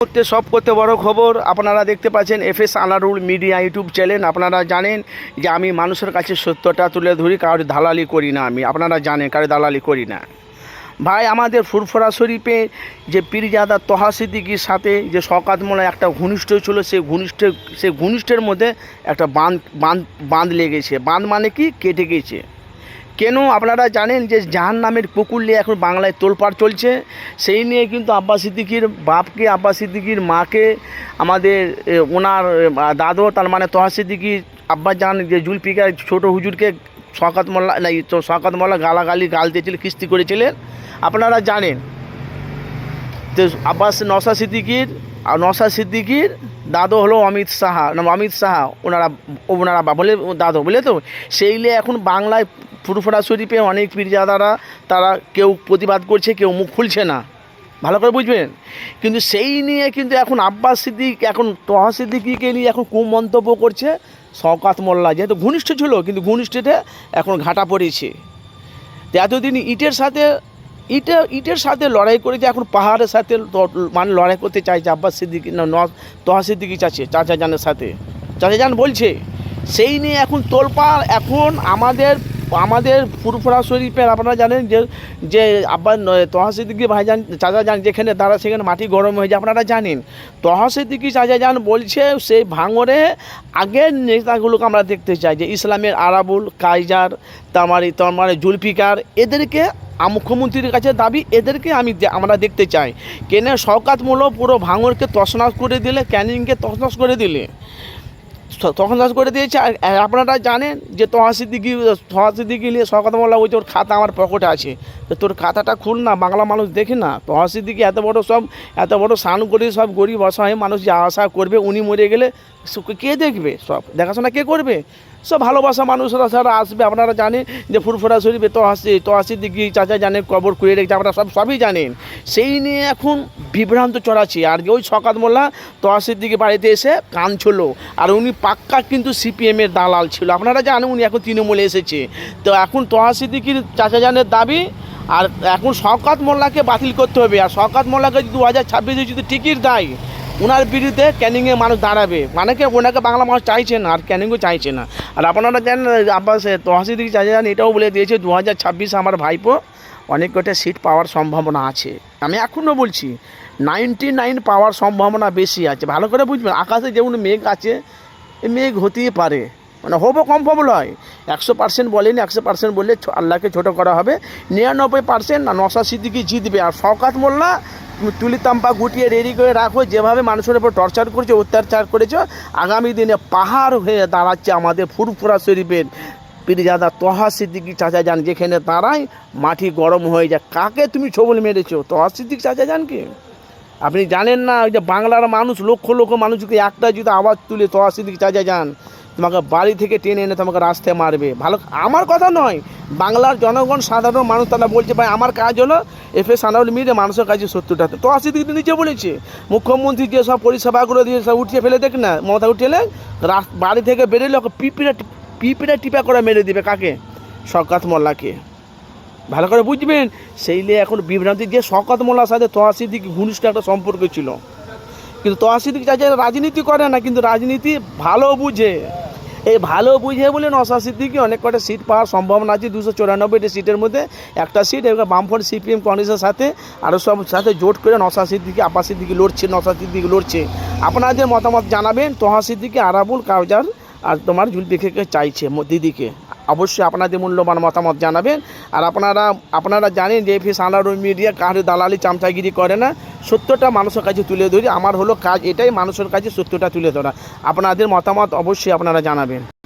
মুহূর্তে সব করতে বড় খবর। আপনারা দেখতে পাচ্ছেন F S Anarul media YouTube channel. আপনারা জানেন যে আমি মানুষের কাছে সত্যটা তুলে ধরি, কারোর দালালি করি না আমি। আপনারা জানেন কারোর দালালি করি না। ভাই, আমাদের ফুরফরা শরীফে যে পীরজাদা তহা সিদ্দিকির সাথে যে শকাত মোলা একটা ঘনিষ্ঠ ছিল সেই ঘনিষ্ঠ সেই ঘনিষ্ঠের মধ্যে একটা বাঁধ বাঁধ বাঁধ লেগেছে। বাঁধ মানে কি? কেটে গেছে। কেন আপনারা জানেন যে জাহান নামের পুকুর নিয়ে এখন বাংলায় তোলপাড় চলছে? সেই নিয়ে কিন্তু আব্বাস সিদ্দিকির বাপকে আব্বাস সিদ্দিকির মাকে, আমাদের ওনার দাদু, তার মানে তহা সিদ্দিকি আব্বাস জান, যে জুলপিকার ছোট হুজুরকে শকাত মোল্লা না তো শকাত মোল্লা গালাগালি, গাল দিয়েছিল কিস্তি করেছিলেন। আপনারা জানেন তো আব্বাস নসা সিদ্দিকির, আর নসা সিদ্দিকির দাদু হলো অমিত সাহা, না, অমিত সাহা, ওনারা ওনারা বলে, দাদু বলে তো সেইলে এখন বাংলায় ফুরফুরা শরীফে অনেক পীরজাদারা, তারা কেউ প্রতিবাদ করছে, কেউ মুখ খুলছে না। ভালো করে বুঝবেন? কিন্তু সেই নিয়ে কিন্তু এখন আব্বাস সিদ্দিক, এখন তহা সিদ্দিকিকে নিয়ে এখন কুম মন্তব্য করছে শওকাত মোল্লা। যেহেতু ঘনিষ্ঠ ছিল, কিন্তু ঘনিষ্ঠতে এখন ঘাটা পড়েছে। এতদিন ইটের সাথে, ইটে, ইটের সাথে লড়াই করেছে, এখন পাহাড়ের সাথে মানে লড়াই করতে চাইছে আব্বাস সিদ্দিকি না, তহা সিদ্দিকি চাচ্ছে, চাচা জানের সাথে। চাচা জান বলছে, সেই নিয়ে এখন তোলপাড়, এখন আমাদের আমাদের ফুরফুরা শরীফের আপনারা জানেন যে যে আব্বা, ন- তহা ভাইজান, চাচা যান, যেখানে তারা সেখানে মাটি গরম হয়ে যায়, আপনারা জানেন। তহা সিদ্দিকি চাচা যান বলছে, সেই ভাঙরে আগের নেতাগুলোকে আমরা দেখতে চাই, যে ইসলামের আরাবুল কাইজার তামারি, তামারে, জুলফিকার, এদেরকে মুখ্যমন্ত্রীর কাছে দাবি, এদেরকে আমি আমরা দেখতে চাই। কেনে শওকাতমূলক পুরো ভাঙরকে তছনছ করে দিলে, ক্যানিংকে তছনছ করে দিলে? ত- দাস করে দিয়েছে, আর আপনারা জানেন যে তহাসিদ্দিকি তহাসিদ্দিকি নিয়ে শওকাত মোল্লা বলছে ওর খাতা আমার পকেটে আছে। তো তোর খাতাটা খুল না, বাংলা মানুষ দেখে না। তহাসিদ্দিকি এত বড় সব, এত বড় স্নান করে সব গরিব অসহায় মানুষ যা আশা করবে উনি মরে গেলে কে দেখবে? সব। দেখাশোনা কে করবে? সব ভালোবাসা মানুষরা যারা আসবে, আপনারা জানেন যে ফুরফুরা শরীফে তো আসছে তো দিকে, চাচা জানে, কবর কুড়িয়ে রেখেছে, আপনারা সব সবই জানেন। সেই নিয়ে এখন বিভ্রান্ত চড়াচ্ছে। আর ওই সকাত মোল্লা তোয়াশির দিকে বাড়িতে এসে কাঁদছিল। আর উনি পাক্কা কিন্তু সিপিএমের দালাল ছিল। আপনারা জানেন উনি এখন তৃণমূলে এসেছে। তো এখন তোহাসিদ্দিকির চাচা জানের দাবি, আর এখন শওকাত মোল্লাকে বাতিল করতে হবে। আর শওকাত মোল্লাকে যদি দু হাজার ছাব্বিশে যদি টিকিট দেয় ওনার বিরুদ্ধে ক্যানিংয়ে মানুষ দাঁড়াবে। মানে কি ওনাকে বাংলা মানুষ চাইছে না, আর ক্যানিংও চাইছে না। আর আপনারা জানেন, আব্বাস তহসিদিক চাচা জান এটাও বলে দিয়েছে দু হাজার ছাব্বিশে আমার ভাইপো, অনেক কটা সিট পাওয়ার সম্ভাবনা আছে। আমি এখনও বলছি নাইনটি নাইন পাওয়ার সম্ভাবনা বেশি আছে। ভালো করে বুঝবেন, আকাশে যেমন মেঘ আছে মেঘ হতেই পারে। মানে হব কমফর্টেবল হয় একশো পার্সেন্ট বলেনি, একশো পার্সেন্ট বললে আল্লাহকে ছোটো করা হবে। নিরানব্বই পার্সেন্ট না, নশা সিদ্দিকি জিতবে। আর শওকাত মোল্লা তুলি তাম্পা গুটিয়ে রেডি করে রাখো, যেভাবে মানুষের উপর টর্চার করেছে, অত্যাচার করেছে, আগামী দিনে পাহাড় হয়ে দাঁড়াচ্ছে আমাদের ফুরফুরা শরীফের পীরজাদা তহা সিদ্দিকি চাচা যান যেখানে দাঁড়ায় মাটি গরম হয়ে যায়। কাকে তুমি ছবল মেরেছো? তহা সিদ্দিক চাচা যান কি আপনি জানেন না, ওই যে বাংলার মানুষ, লক্ষ লক্ষ মানুষকে একটা যদি আওয়াজ তুলে তহাসিদিক চাচা যান তোমাকে বাড়ি থেকে টেনে এনে তোমাকে রাস্তায় মারবে। ভালো আমার কথা নয়, বাংলার জনগণ, সাধারণ মানুষ তারা বলছে, ভাই, আমার কাজ হলো এফ এস আনাউল মিলে মানুষের কাছে সত্যটা তহাসিদিক নিজে বলেছে, মুখ্যমন্ত্রী যে সব পরিষেবাগুলো দিয়ে সব উঠিয়ে ফেলে দেখ না, মমতা উঠিয়ে বাড়ি থেকে বেরোলে ওকে পিপিটা পিপিটা টিপা করে মেরে দিবে কাকে? শকাত মোল্লাকে। ভালো করে বুঝবেন, সেই নিয়ে এখন বিভ্রান্তি যে শকত মোল্লার সাথে তহাসিদ্দিক ঘনিষ্ঠ একটা সম্পর্ক ছিল। কিন্তু তহাসিদ্দিক চাচা রাজনীতি করে না, কিন্তু রাজনীতি ভালো বুঝে। এই ভালো বুঝে বলে নশা সিদ্দিকি অনেক কটা সিট পাওয়ার সম্ভাবনা আছে, দুশো চৌরানব্বইটি সিটের মধ্যে। একটা সিট এবং বামফ্রন্ট সিপিএম কংগ্রেসের সাথে আরও সব সাথে জোট করে নশা সিদ্দিকি, আপা সিদ্দিকি লড়ছে, নশা সিদ্দিকি লড়ছে। আপনাদের মতামত জানাবেন, তহা সিদ্দিকি, আরাবুল কাউজার আর তোমার জুলপিকে চাইছে দিদিকে। অবশ্যই আপনাদের মূল্যবান মতামত জানাবেন। আর আপনারা আপনারা জানেন যে এফিস আনার মিডিয়া কারও দালালি চামচাগিরি করে না। সত্যটা মানুষের কাছে তুলে ধরি, আমার হলো কাজ এটাই, মানুষের কাছে সত্যটা তুলে ধরা। আপনাদের মতামত অবশ্যই আপনারা জানাবেন।